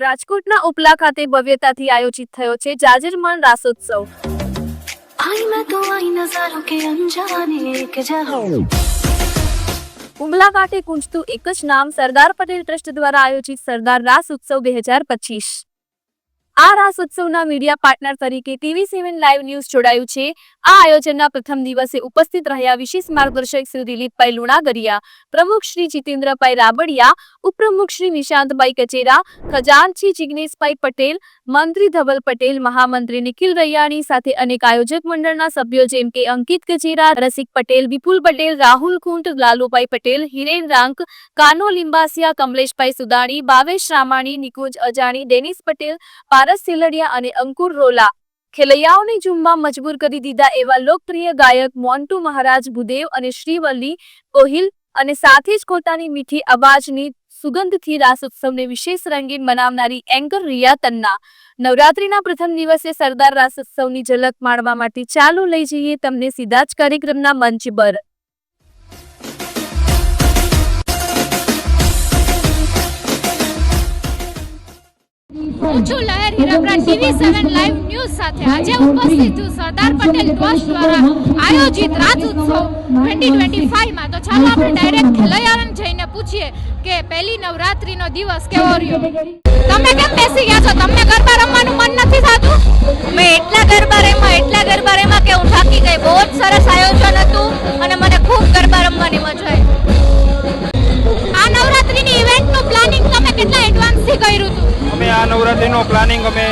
રાજકોટના ઉપલા ખાતે ભવ્યતાથી આયોજિત થયો છે જાજરમાન રાસોત્સવ. ઉમલા કાંઠે ગુંજતું એક જ નામ સરદાર પટેલ ટ્રસ્ટ દ્વારા આયોજિત સરદાર રાસ ઉત્સવ બે હજાર પચીસ. આ રાસ ઉત્સવના મીડિયા પાર્ટનર તરીકે ટીવી સેવન લાઈવ ન્યૂઝ જોડાયું છે. આ આયોજનના પ્રથમ દિવસે ઉપસ્થિત રહ્યા વિશેષ માર્ગદર્શક શ્રી દિલીપભાઈ લુણાગરિયા, પ્રમુખ શ્રી જીતેન્દ્રભાઈ રાબડિયા, ઉપપ્રમુખ શ્રી નિશાંતભાઈ કચેરા, ખજાનચી જિજ્ઞેશભાઈ પટેલ મંત્રી ધવલ પટેલ, મહામંત્રી નિખિલ રૈયાણી સાથે અનેક આયોજક મંડળના સભ્યો જેમ કે અંકિત કચેરા, રસિક પટેલ, વિપુલ પટેલ, રાહુલ ખૂંટ લાલુભાઈ પટેલ, હિરેન રાંક, કાનો લિંબાસિયા, કમલેશભાઈ સુદાણી, ભાવેશ રામાણી, નિકુંજ અજાણી, ડેનિસ પટેલ, પારસ સિલડિયા અને અંકુર રોલા. ખેલૈયાઓને ઝૂમમાં મજબૂર કરી દીધા એવા લોકપ્રિય ગાયક મોન્ટુ મહારાજ ભૂદેવ અને શ્રીવલ્લી કોહિલ અને સાથે જ પોતાની મીઠી અવાજની સુગંધથી રાસ ઉત્સવને વિશેષ રંગીન બનાવનારી એન્કર રિયા તન્ના. નવરાત્રીના પ્રથમ દિવસે સરદાર રાસ ઉત્સવની ઝલક માણવા માટે ચાલો લઈ જઈએ, તમને સીધા જ કાર્યક્રમના મંચ પર. હું છું Laher Hirapara TV seven live news સાથે આજે ઉપસ્થિત છું. સરદાર પટેલ ટ્રસ્ટ દ્વારા આયોજિત રાજ ઉત્સવ ટ્વેન્ટી ટ્વેન્ટી ફાઈવમાં. તો ચાલો આપણે ડાયરેક્ટ ખેલૈયાને જઈને પૂછીએ કે પહેલી નવરાત્રીનો દિવસ કેવો રહ્યો? તમે કેમ બેસી ગયા છો? તમને ગરબા રમવાનું મન નથી થતું? મેં નવરાત્રીનો પ્લાનિંગ અમે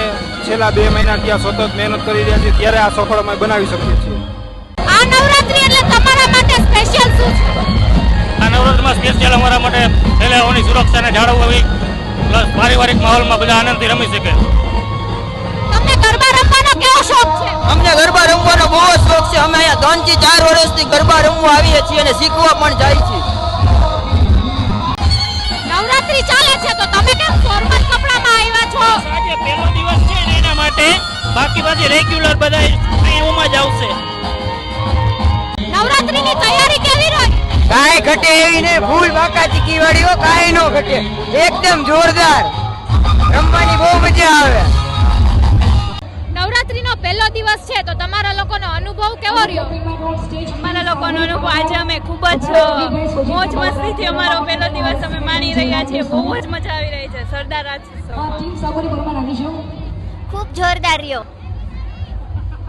છેલ્લા બે મહિનાથી આ સતત મહેનત કરી રહ્યા છીએ. ત્યારે આ સફળ અમે બનાવી શકીએ છીએ. આ નવરાત્રી એટલે તમારા માટે સ્પેશિયલ શું છે? આ નવરાત્રમાં સ્પેશિયલ અમારા માટે ખેલાડીઓની સુરક્ષાને જાળવવી પ્લસ પારિવારિક માહોલમાં બધા આનંદથી રમી શકે. તમને ગરબા રમવાનો કેવો શોખ છે? અમને ગરબા રમવાનો બહુ જ શોખ છે. અમે અહીંયા ત્રણથી ચાર વર્ષથી ગરબા રમવા આવીએ છીએ અને શીખવા પણ જાય છીએ. નવરાત્રી ચાલે છે તો તમે કેમ બાકી પછી રેગ્યુલર બધા જ આવશે. નવરાત્રીની તૈયારી કેવી રહી? કાંઈ ઘટે એવી ને ફૂલ બાકા ચીકી વાળીઓ કાંઈ નો ઘટે. એકદમ જોરદાર. રમવાની બહુ મજા આવે. નવરાત્રીનો પહેલો દિવસ છે તો તમારા લોકોનો અનુભવ કેવો રહ્યો? અમારા લોકોનો અનુભવ આજે અમે ખૂબ જ મોજ મસ્તીથી અમારો પહેલો દિવસ અમે માણી રહ્યા છીએ. બહુ જ મજા આવી રહી છે. સરદાર રાજ ખૂબ જોરદાર રહ્યો.